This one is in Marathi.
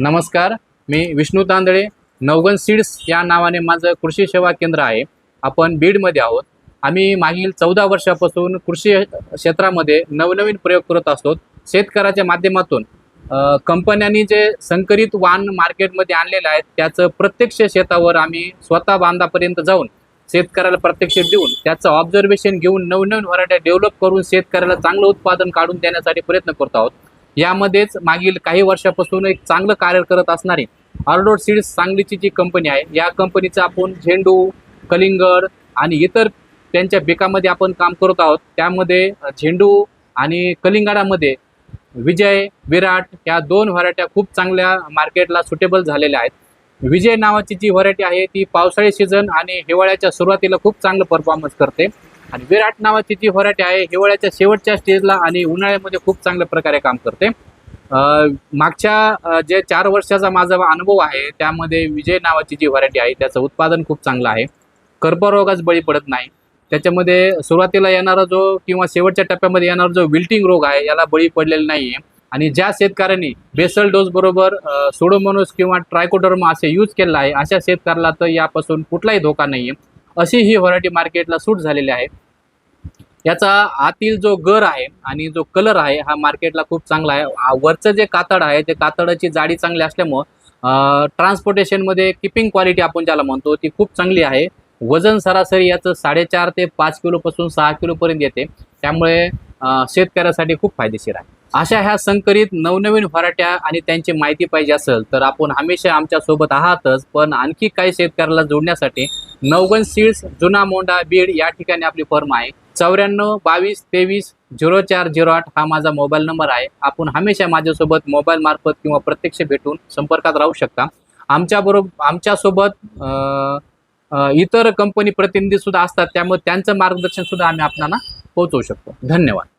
नमस्कार मी विष्णू तांदळे. नवगन सीड्स या नावाने माझं कृषी सेवा केंद्र आहे. आपण बीडमध्ये आहोत. आम्ही मागील चौदा वर्षापासून कृषी क्षेत्रामध्ये नवनवीन प्रयोग करत असतो. शेतकऱ्याच्या माध्यमातून कंपन्यांनी जे संकरित वाण मार्केटमध्ये आणलेलं आहे त्याचं प्रत्यक्ष शेतावर आम्ही स्वतः बांधापर्यंत जाऊन शेतकऱ्याला प्रत्यक्ष देऊन त्याचं ऑब्झर्वेशन घेऊन नवनवीन व्हरायटी डेव्हलप करून शेतकऱ्याला चांगलं उत्पादन काढून देण्यासाठी प्रयत्न करत आहोत. यामध्येच मागील काही वर्षापासून एक चांगलं कार्य करत असणारी ऑर्डोर सीड्स सांगलीची जी कंपनी आहे या कंपनीचं आपण झेंडू कलिंगड आणि इतर त्यांच्या पिकामध्ये आपण काम करत आहोत. त्यामध्ये झेंडू आणि कलिंगडामध्ये विजय विराट या दोन व्हरायट्या खूप चांगल्या मार्केटला सुटेबल झालेल्या आहेत. विजय नावाची जी व्हरायटी आहे ती पावसाळी सीझन आणि हिवाळ्याच्या सुरुवातीला खूप चांगलं परफॉर्मन्स करते. आणि विराट नावाची जी व्हरायटी आहे हिवाळ्याच्या शेवटच्या स्टेजला आणि उन्हाळ्यामध्ये खूप चांगल्या प्रकारे काम करते. मागच्या जे चार वर्षाचा माझा अनुभव आहे त्यामध्ये विजय नावाची जी व्हरायटी आहे त्याचं उत्पादन खूप चांगलं आहे. कर्करोगाच बळी पडत नाही. त्याच्यामध्ये सुरुवातीला येणारा जो किंवा शेवटच्या टप्प्यामध्ये येणारा जो विल्टिंग रोग आहे याला बळी पडलेला नाही आहे आणि ज्या शेतकऱ्यांनी बेसल डोस बरोबर सोडोमोनोस किंवा ट्रायकोडर्म असे यूज केलं आहे अशा शेतकऱ्याला तर यापासून कुठलाही धोका नाही आहे अशी ही व्हरायटी मार्केटला सूट झालेली आहे. याचा आतील जो गर आहे आणि जो कलर आहे हा मार्केटला खूप चांगला आहे. वरचं जे कातड आहे ते कातडाची जाडी चांगली असल्यामुळं ट्रान्सपोर्टेशनमध्ये किपिंग क्वालिटी आपण ज्याला म्हणतो ती खूप चांगली आहे. वजन सरासरी याचं साडेचार ते पाच किलोपासून सहा किलोपर्यंत येते. त्यामुळे शेतकऱ्यासाठी खूप फायदेशीर आहे. अशा ह्या संकरित नवनवीन व्हराट्या आणि त्यांची माहिती पाहिजे असेल तर आपण हमेशा आमच्यासोबत आहातच. पण आणखी काही शेतकऱ्याला जोडण्यासाठी नवगन सीड्स जुना मोंडा बीड या ठिकाणी आपली फर्म आहे. चौऱ्याण्णव बावीस तेवीस झिरो चार झिरो आठ हा माझा मोबाईल नंबर आहे. आपण हमेशा माझ्यासोबत मोबाईल मार्फत किंवा प्रत्यक्ष भेटून संपर्कात राहू शकता. आमच्याबरोबर आमच्यासोबत इतर कंपनी प्रतिनिधी सुद्धा असतात. त्यामुळे त्यांचं मार्गदर्शन सुद्धा आम्ही आपल्याला पोहोचवू शकतो. धन्यवाद.